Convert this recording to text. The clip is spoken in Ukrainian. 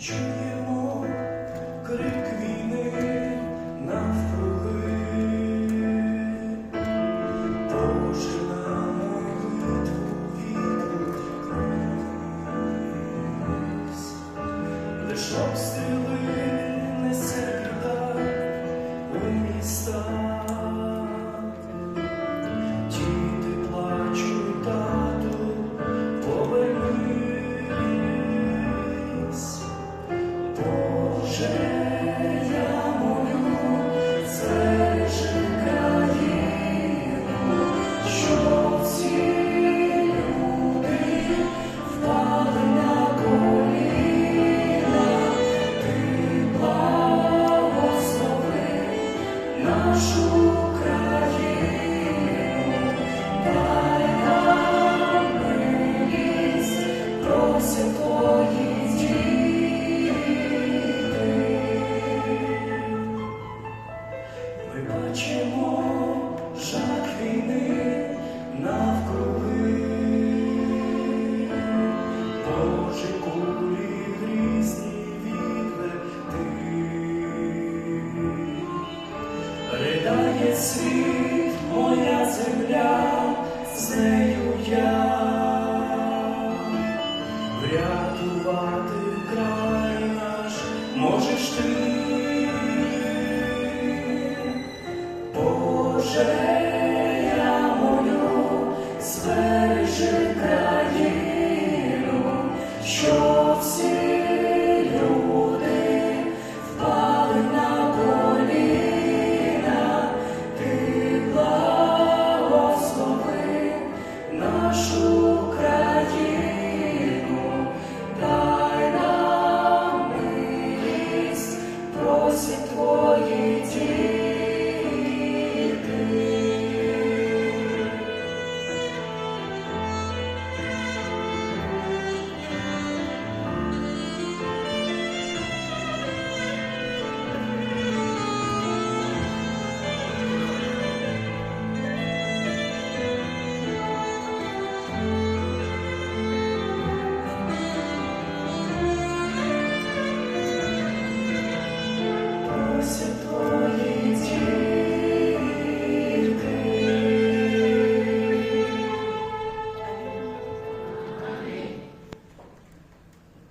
чуємо крик війни навкруги, Боже на молитву відгукнись. Лиш обстріли Ми бачимо жах війни навкруги, Ридає світ, моя земля, з нею я врятувати край. Твої діти.